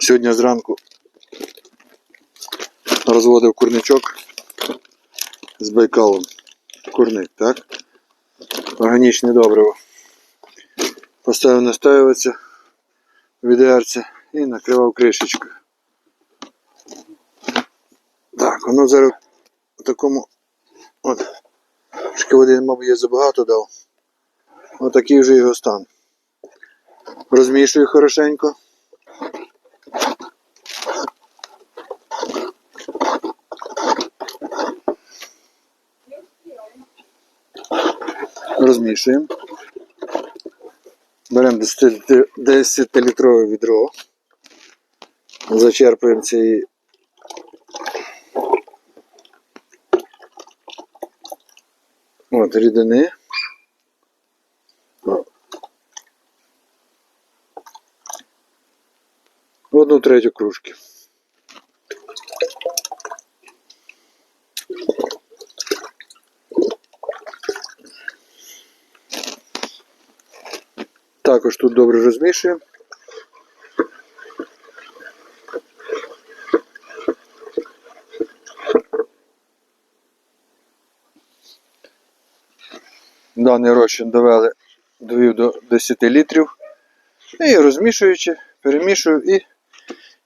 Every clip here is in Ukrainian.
Сьогодні зранку розводив курничок з байкалом. Курник, так? Органічне добриво. Поставив настоюватися в відерце і накривав кришечкою. Так, воно зараз в такому. От. Трошки води, мабуть, я забагато дав. Отакий вже його стан. Розмішую хорошенько. Розмішуємо. Беремо 10-літрове відро. Зачерпуємо цієї От, рідини. Одну третю кружки. Також тут добре розмішуємо. Даний розчин довели довів до 10 літрів. І розмішуючи, перемішую і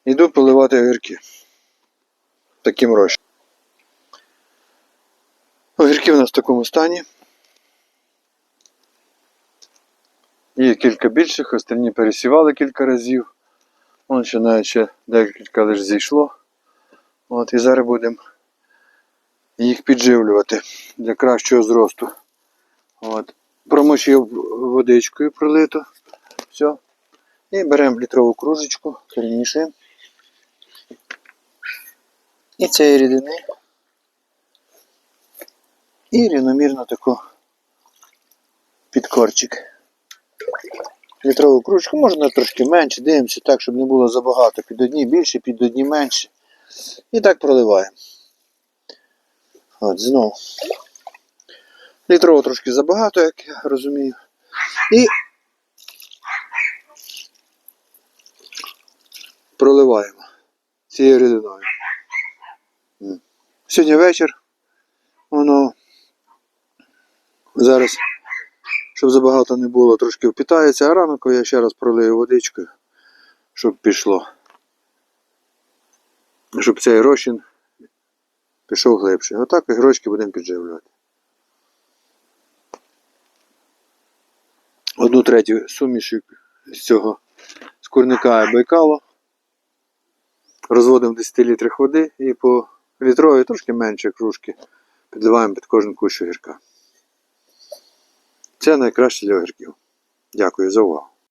йду поливати огірки. Таким розчином. Огірки у нас в такому стані. Є кілька більших, останні пересівали кілька разів. Вон ще навіть ще декілька лише зійшло. От, і зараз будемо їх підживлювати для кращого зросту. От. Промочив водичкою пролито. Все. І беремо літрову кружечку, перемішуємо. І цієї рідини. І рівномірно таку під корчик. Літрову кружечку, можна трошки менше, дивимося так, щоб не було забагато. Під одні більше, під одні менше. І так проливаємо. От, знову. Літрово трошки забагато, як я розумію. І проливаємо цією рідиною. Сьогодні вечір. Воно зараз, щоб забагато не було, трошки впітається, а ранок я ще раз пролию водичкою, щоб пішло. Щоб цей розчин пішов глибше. Отак ігрочки будемо підживлювати. Одну третю суміші з цього з курника і байкалу. Розводимо 10 літрів води і по літровій трошки менше кружки підливаємо під кожен кущ огірка. Це найкраще для огірків. Дякую за увагу.